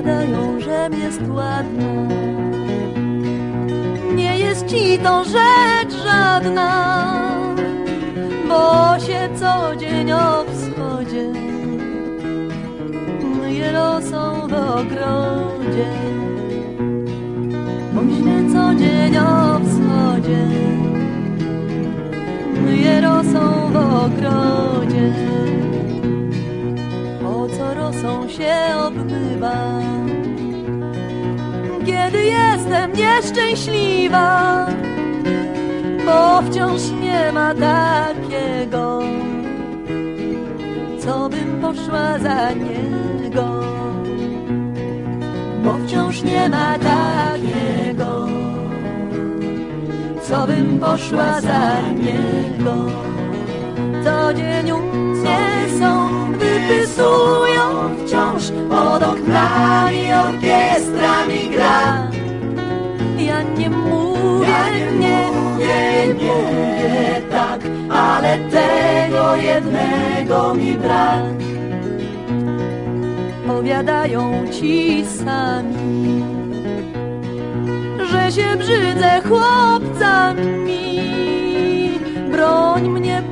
Powiadają, żem jest ładna. Nie jest ci to rzecz żadna Bo się co dzień o wschodzie rosą w ogrodzie. Się co dzień o wschodzie Myje rosą w ogrodzie. Po co rosą się obmywa nieszczęśliwa Bo wciąż nie ma takiego Co bym poszła za niego. Bo wciąż nie ma takiego Co bym poszła za niego. Co dzień mnie są Wypysują wciąż Pod oknami orkiestra mi gra Ja nie mówię, nie, nie, nie mówię tak Ale tego jednego mi brak. Powiadają ci sami Że się brzydzę chłopcami. Broń mnie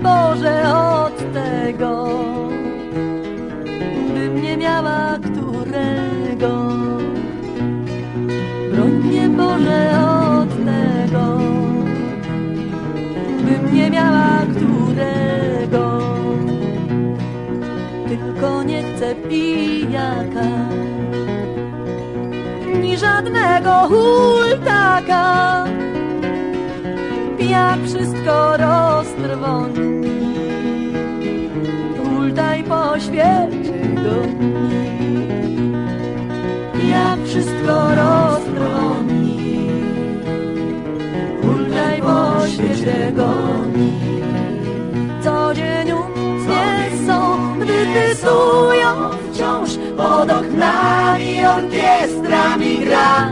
Nie chcę pijaka. Ni żadnego hultaka. Jak wszystko roztrwoni. Hultaj po świecie goni Jak wszystko roztrwoni. Hultaj po świecie goni Co dzień Wypytują wciąż Pod oknami orkiestra mi gra.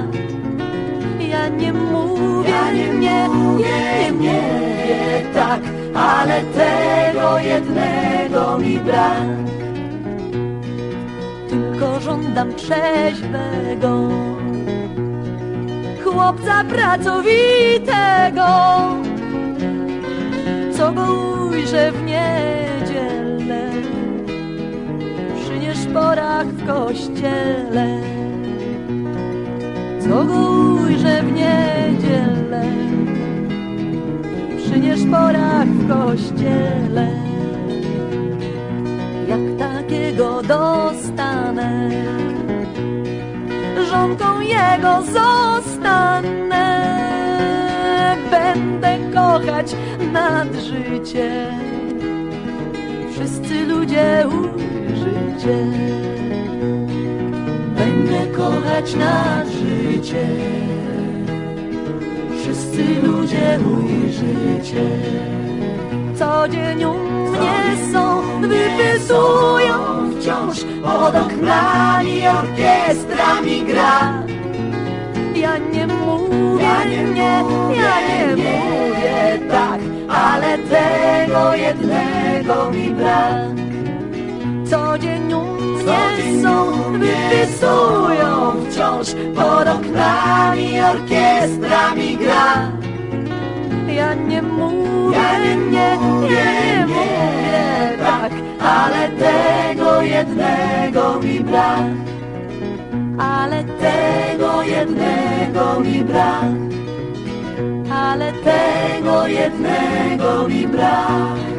Ja nie mówię, nie, nie, nie, nie mówię tak Ale tego jednego mi brak. Tylko żądam trzeźwego Chłopca pracowitego. Co go ujrzę w niedzielę porach w kościele. Co go ujrzę w niedzielę. Przyniesz porach w kościele. Jak takiego dostanę? Żonką jego zostanę. Będę kochać nad życie Wszyscy ludzie ujrzycie Będę kochać nad życie. Wszyscy ludzie ujrzycie Co dzień u mnie są Wypytują wciąż Pod oknami orkiestra mi gra. Ja nie mówię, ja nie, nie, ja nie mówię. tak Ale tego jednego mi brak co dzień u mnie są, wypisują wciąż. Pod oknami orkiestra mi gra. Ja nie mówię, ja nie, nie, nie, mówię tak Ale tego jednego mi brak. Ale tego jednego mi brak. Ale tego jednego mi brak